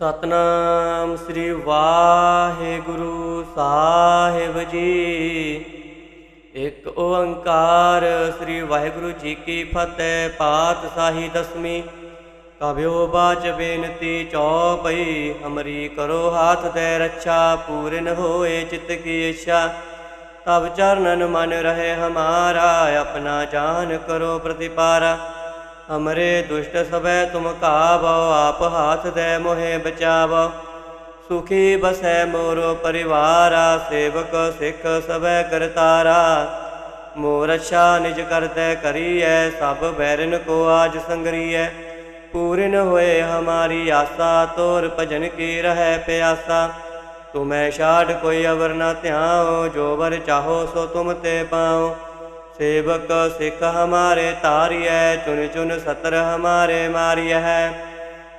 ਸਤਨਾਮ ਸ੍ਰੀ ਵਾਹਿਗੁਰੂ ਸਾਹਿਬ ਜੀ। ਇੱਕ ਓੰਕਾਰ ਸ੍ਰੀ ਵਾਹਿਗੁਰੂ ਜੀ ਕੀ ਫਤਿਹ ਪਾਤਸ਼ਾਹੀ ਦਸਵੀਂ। ਕਬਿਓ ਬਾਚ ਬੇਨਤੀ ਚੌਪਈ, ਹਮਰੀ ਕਰੋ ਹਾਥ ਦੇ ਰੱਛਾ, ਪੂਰਨ ਹੋਏ ਚਿਤ ਕੀ ਇੱਛਾ। ਤਬ ਚਰਨਨ ਮਨ ਰਹੇ ਹਮਾਰਾ, ਆਪਣਾ ਜਾਨ ਕਰੋ ਪ੍ਰਤਿਪਾਰਾ। ਅਮਰੇ ਦੁਸ਼ਟ ਸਭੈ ਤੁਮ ਕਾਵੋ ਆਪ ਹਾਥ ਦੇ ਮੋਹਿ ਬਚਾਵੋ ਸੁਖੀ ਬਸੈ ਮੋਰੋ ਪਰਿਵਾਰਾ, ਸੇਵਕ ਸਿੱਖ ਸਭੈ ਕਰਤਾਰਾ। ਮੋਰ ਅੱਛਾ ਨਿਜ ਕਰਤੇ ਕਰੀਐ, ਸਭ ਬੈਰਨ ਕੋ ਆਜ ਸੰਗਰੀਐ। ਪੂਰਨ ਹੋਏ ਹਮਾਰੀ ਆਸਾ, ਤੋਰ ਭਜਨ ਕੀ ਰਹਿ ਪਿਆਸਾ। ਤੁਮੈ ਛਾੜ ਕੋਈ ਅਵਰ ਨਾ ਧਿਆਓ ਜੋ ਵਰ ਚਾਹੋ ਸੋ ਤੁਮ ਤੇ ਪਾਓ ਸੇਵਕ ਸਿੱਖ ਹਮਾਰੇ ਤਾਰਿਐ ਚੁਨ ਚੁਨ ਸਤਰ ਹਮਾਰੇ ਮਾਰਿਐ।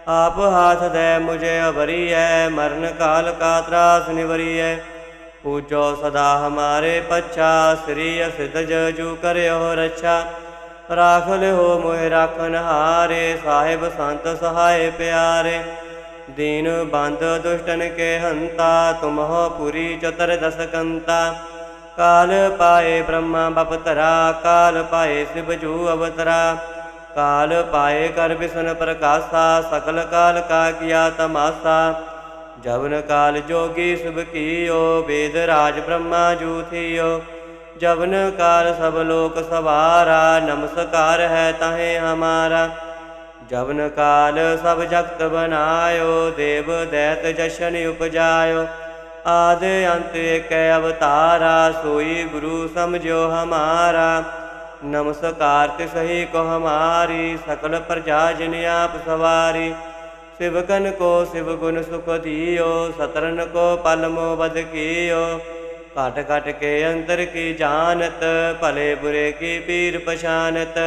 ਆਪ ਹਾਥ ਦੇ ਮੁਝੇ ਅਵਰੀਐ, ਮਰਨ ਕਾਲ ਕਾ ਤਰਾਸ ਨਿਵਰੀਐ। ਪੂਜੋ ਸਦਾ ਹਮਾਰੇ ਪਛਾ, ਸ੍ਰੀ ਅਸਿਦਜ ਜੂ ਕਰਿਓ ਰੱਛਾ। ਰਾਖ ਲਿਓ ਮੋਹਿ ਰਾਖਨ ਹਾਰੇ, ਸਾਹਿਬ ਸੰਤ ਸਹਾਏ ਪਿਆਰੇ। ਦੀਨ ਬੰਦ ਦੁਸ਼ਟਨ ਕੇ ਹੰਤਾ, ਤੁਮਹ ਪੁਰੀ ਚਤਰ ਦਸਕੰਤਾ। ਕਾਲ ਪਾਏ ਬ੍ਰਹਮਾ ਬਪਤਰਾ, ਕਾਲ ਪਾਏ ਸਿਵ ਜੂ ਅਵਤਰਾ। ਕਾਲ ਪਾਏ ਕਰ ਵਿਸ਼ਨ ਪ੍ਰਕਾਸ਼ਾ, ਸਕਲ ਕਾਲ ਕਾ ਕੀਆ ਤਮਾਸਾ। ਜਵਨ ਕਾਲ ਜੋਗੀ ਸੁਭ ਕੀਓ, ਵੇਦ ਰਾਜ ਬ੍ਰਹਮਾ ਜੂ ਥੀਓ। ਜਵਨ ਕਾਲ ਸਭ ਲੋਕ ਸਵਾਰਾ, ਨਮਸਕਾਰ ਹੈ ਤਾਹੇ ਹਮਾਰਾ। ਜਵਨ ਕਾਲ ਸਭ ਜਗਤ ਬਨਾਇਓ, ਦੇਵ ਦੈਤ ਜਸ਼ਨ ਉਪਜਾਇਓ। ਆਦ ਅੰਤ ਏਕ ਅਵਤਾਰਾ, ਸੋਈ ਗੁਰੂ ਸਮਝੋ ਹਮਾਰਾ। ਨਮਸਕਾਰ ਤੇ ਸਹੀ ਕੋ ਹਮਾਰੀ, ਸਕਲ ਪ੍ਰਜਾ ਜਿਨ ਆਪ ਸਵਾਰੀ। ਸਿਵਕਨ ਕੋ ਸਿਵ ਗੁਣ ਸੁਖ ਦਿਓ ਸਤਰਨ ਕੋ ਪਲ ਮੋ ਬਦ ਕੀਓ। ਘਟ ਘਟ ਕੇ ਅੰਦਰ ਕੀ ਜਾਣਤ, ਭਲੇ ਬੁਰੇ ਕੀ ਪੀਰ ਪਛਾਨਤ।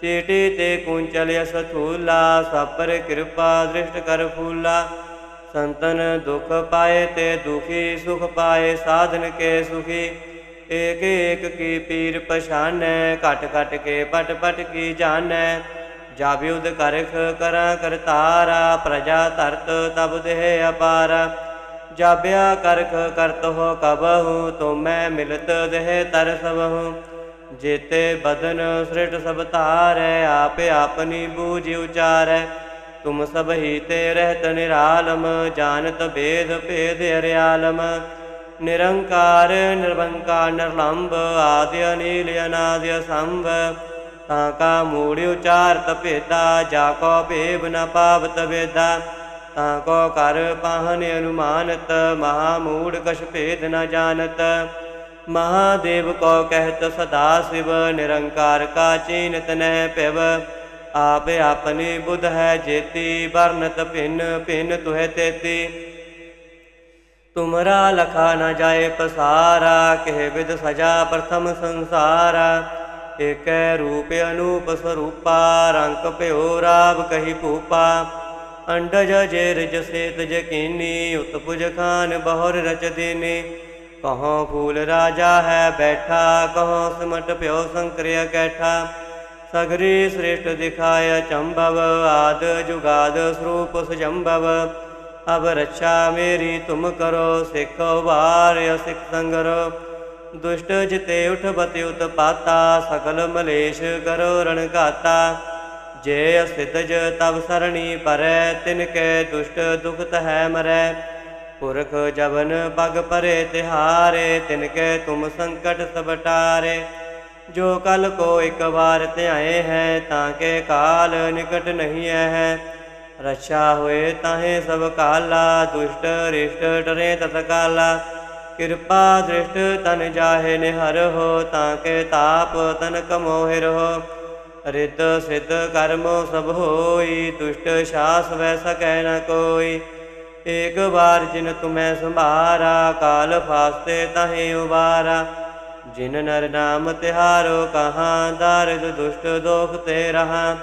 ਚੀਟੀ ਤੇ ਕੁੰਚਲ ਅਸਥੂਲਾ ਸਪਰ ਕਿਰਪਾ ਦ੍ਰਿਸ਼ਟ ਕਰ ਫੂਲਾ। ਸੰਤਨ ਦੁਖ ਪਾਏ ਤੇ ਦੁਖੀ ਸੁਖ ਪਾਏ, ਸਾਧਨ ਕੇ ਸੁਖੀ। ਏਕ ਏਕ ਕੀ ਪੀਰ ਪਛਾਨੈ, ਘਟ ਘਟ ਕੇ ਪਟ ਪਟ ਕੀ ਜਾਣੈ। ਜਾਬਿਉਦ ਕਰਖ ਕਰਾਂ ਕਰਤਾਰਾ, ਪ੍ਰਜਾ ਧਰਤ ਤਬ ਦੇਹ ਅਪਾਰਾ। ਜਾਬਿਆ ਕਰਖ ਕਰਤ ਹੋ ਕਬਹੂ, ਤੁਮੈ ਮਿਲਤ ਦੇਹ ਤਰ ਸਬਹੂ ਜੇਤੇ ਬਦਨ ਸ੍ਰਿਟ ਸਭ ਧਾਰੈ, ਆਪੇ ਆਪਨੀ ਬੂਝ ਉਚਾਰੈ। ਤੁਮ ਸਭ ਹੀ ਤੇ ਰਹਿਤ ਨਿਰਾਲਮ, ਜਾਣਤ ਭੇਦ ਭੇਦ ਅਰਿਆਲਮ। ਨਿਰੰਕਾਰ, ਨਿਰਵੰਕਾਰ ਨਿਰਲੰਭ ਆਦਿ ਅਨੀਲ, ਅਨਾਦਿ ਸੰਭ ਤਾਂ ਕਾ ਮੂੜ ਉਚਾਰਤ ਭੇਦਾ, ਜਾ ਕੋ ਭੇਵ ਨ ਪਾਵਤ ਵੇਦਾ। ਤਾਂ ਕੋ ਕਰ ਪਾਹਨ ਅਨੁਮਾਨਤ, ਮਹਾ ਮੂੜ ਕਛ ਭੇਦ ਨ ਜਾਣਤ। ਮਹਾਦੇਵ ਕੋ ਕਹਿਤ ਸਦਾ ਸਿਵ, ਨਿਰੰਕਾਰ ਕਾ ਚੀਨਤ ਨਹਿ ਪਿਵ। ਆਪ ਆਪਣੀ ਬੁੱਧ ਹੈ ਜੇਤੀ, ਵਰਨਤ ਭਿੰਨ ਭਿੰਨ ਤੁਹੇ ਤੇਤੀ। ਤੁਮਰਾ ਲਖਾ ਨਾ ਜਾਏ ਪਸਾਰਾ, ਕਹਿ ਵਿਦ ਸਜਾ ਪ੍ਰਥਮ ਸੰਸਾਰਾ। ਏਕੈ ਰੂਪ ਅਨੂਪ ਸਰੂਪਾ ਰੰਗ ਭਿਓ ਰਾਵ ਕਹੀ ਭੂਪਾ। ਅੰਡਜ ਜੇ ਰਜ ਸੇਤ ਜਕੀਨੀ ਉਤਪੁਜ ਖਾਨ ਬਹੁਰ ਰਚ ਦੇਨੇ। ਕਹੋ ਫੂਲ ਰਾਜਾ ਹੈ ਬੈਠਾ, ਕਹੋ ਸਿਮਟ ਭਿਓ ਸੰਕਰਿਆ ਕੈਠਾ। ਸਗਰੀ ਸ੍ਰੇਸ਼ਟ ਦਿਖਾਇ ਚੰਭਵ ਆਦ ਜੁਗਾਦ ਸਰੂਪ ਸੁਜੰਭਵ ਅਬ ਰੱਛਾ ਮੇਰੀ ਤੁਮ ਕਰੋ, ਸਿੱਖ ਵਾਰ ਸਿੱਖ ਸੰਗਰੋ। ਦੁਸ਼ਟ ਜਿਤੇ ਉਠ ਬਤਿ ਉਤਪਾਤਾ ਸਕਲ ਮਲੇਸ਼ ਕਰੋ ਰਣ ਘਾਤਾ। ਜੇ ਅਸਿਤਜ ਤਬ ਸਰਣੀ ਪਰੈ, ਤਿਨ ਕੈ ਦੁਸ਼ਟ ਦੁਖਤ ਹੈ ਮਰੈ। ਪੁਰਖ ਜਵਨ ਪਗ ਪਰੇ ਤਿਹਾਰੇ, ਤਿਨ ਕੈ ਤੁਮ ਸੰਕਟ ਸਪਟਾਰੇ ਜੋ ਕਲ ਕੋ ਇੱਕ ਵਾਰ ਧਿਆਏ ਹੈ, ਤਾਂ ਕੇ ਕਾਲ ਨਿਕਟ ਨਹੀਂ ਹੈ। ਰਛਾ ਹੋਏ ਤਾਹੇ ਸਭ ਕਾਲਾ, ਦੁਸ਼ਟ ਰਿਸ਼ਟ ਟਰੇ ਤਤ ਕਾਲਾ। ਕਿਰਪਾ ਦ੍ਰਿਸ਼ਟ ਤਨ ਜਾਹੇ ਨਿਹਰ ਹੋ, ਤਾਂ ਕੇ ਤਾਪ ਤਨ ਕਮੋਹਿ ਰਹੋ ਰਿਤ ਸਿਧ ਕਰਮੋ ਸਭ ਹੋਈ, ਦੁਸ਼ਟ ਸ਼ਾਸ ਵੈ ਸਕੈ ਨ ਕੋਈ। ਏਕ ਵਾਰ ਜਿਨ ਤੁਮੈ ਸੰਭਾਰਾ, ਕਾਲ ਫਾਸਤੇ ਤਾਹੇ ਉਬਾਰਾ। ਜਿਨ ਨਰ ਨਾਮ ਤਿਹਾਰੋ ਕਹਾਂ ਦਾਰਿਦ ਦੁਸ਼ਟ ਦੋਖ ਤੇ ਰਹਾ।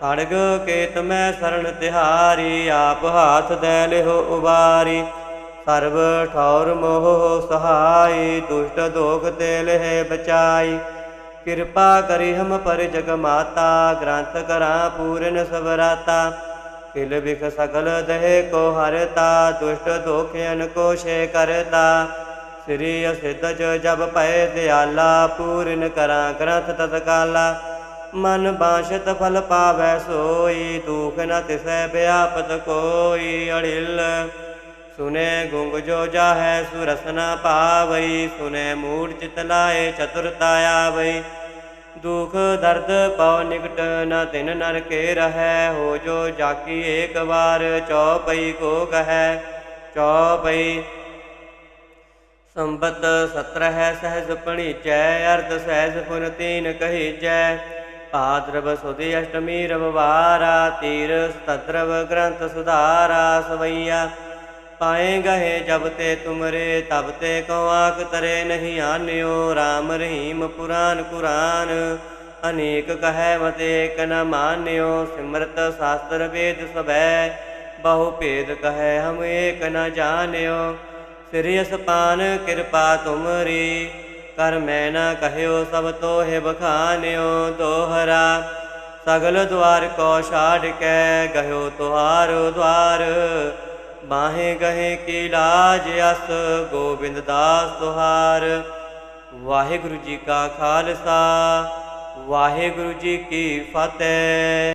ਖੜਗ ਕੇਤ ਮੈਂ ਸਰਣ ਤਿਹਾਰੀ, ਆਪ ਹਾਥ ਦੇ ਲਿਹੋ ਉਬਾਰੀ। ਸਰਬ ਠੌਰ ਮੋਹ ਸਹਾਈ, ਦੁਸ਼ਟ ਦੋਖ ਤੇ ਲਹਿ ਬਚਾਈ। ਕਿਰਪਾ ਕਰੀ ਹਮ ਪਰ ਜਗ ਮਾਤਾ, ਗ੍ਰੰਥ ਕਰਾਂ ਪੂਰਨ ਸਵਰਾਤਾ। ਕਿਲ ਬਿਖ ਸਕਲ ਦਹਿ ਕੋ ਹਰਤਾ, ਦੁਸ਼ਟ ਦੋਖਿਆਨ ਕੋ ਛੇ ਕਰਤਾ। ਸ੍ਰੀ ਅਸਿੱਧ ਜਬ ਭੈ ਦਿਆਲਾ ਪੂਰਨ ਕਰਾਂ ਗ੍ਰੰਥ ਤਤਕਾਲਾ। ਮਨ ਬਾਸ਼ਤ ਫਲ ਪਾਵੈ ਸੋਈ, ਦੁਖ ਨ ਤਿਸੈ ਵਿਆਪਤ ਕੋਈ ਅੜਿਲ। ਸੁਨੇ ਗੁੰਗ ਜੋ ਜਾਹੈ ਸੁਰਸਨਾ ਪਾਵਈ, ਸੁਨੇ ਮੂੜ ਚਿਤ ਲਾਏ ਚਤੁਰਤਾ ਆਵਈ। ਦੁਖ ਦਰਦ ਪਉ ਨਿਕਟ ਨ ਤਿਨ ਨਰ ਕੇ ਰਹੈ, ਹੋ ਜੋ ਜਾਕੀ ਏਕ ਵਾਰ ਚੌਪਈ ਕੋ ਕਹੈ, ਚੌਪਈ ਸੰਬਤ ਸਤਰ ਹੈ ਸਹਿਜ ਪਣੀਚੈ ਅਰਧ ਸਹਿਜ ਪੁਨ ਤੀਨ ਕਹੀਜੈ ਭਾਦਰਵ ਸੁਦੀ ਅਸ਼ਟਮੀ ਰਵਵਾਰਾ, ਤੀਰ ਸਤਦਰਵ ਗ੍ਰੰਥ ਸੁਧਾਰਾ ਸਵਈਆ। ਪਾਏ ਗਏ ਜਬ ਤੇ ਤੁਮਰੇ, ਤਬ ਤੇ ਕਉ ਆਖ ਤਰੇ ਨਹੀਂ ਆਨਿਓ। ਰਾਮ ਰਹੀਮ ਪੁਰਾਨ ਕੁਰਾਨ, ਅਨੇਕ ਕਹੈ ਮਤੇ ਏਕ ਨ ਮਾਨਿਓ। ਸਿਮਰਤ ਸ਼ਾਸਤਰ ਵੇਦ ਸਭੈ, ਬਹੁ ਭੇਦ ਕਹੈ ਹਮ ਏਕ ਨ ਜਾਣਿਓ। ਸ੍ਰੀ ਅਸਪਾਨ ਕਿਰਪਾ ਤੁਮਰੀ, ਕਰ ਮੈਂ ਨਾ ਕਹਿਓ ਸਭ ਤੋਹਿ ਬਖਾਨਿਓ ਦੋਹਰਾ ਸਗਲ ਦੁਆਰ ਕੋ ਛਾੜ ਕੇ ਗਇਓ ਤੁਹਾਰੋ ਦੁਆਰ। ਬਾਹੇ ਗਹੇ ਕੀ ਲਾਜ ਅਸ, ਗੋਬਿੰਦ ਦਾਸ ਤੁਹਾਰ। ਵਾਹਿਗੁਰੂ ਜੀ ਕਾ ਖਾਲਸਾ, ਵਾਹਿਗੁਰੂ ਜੀ ਕੀ ਫਤਿਹ।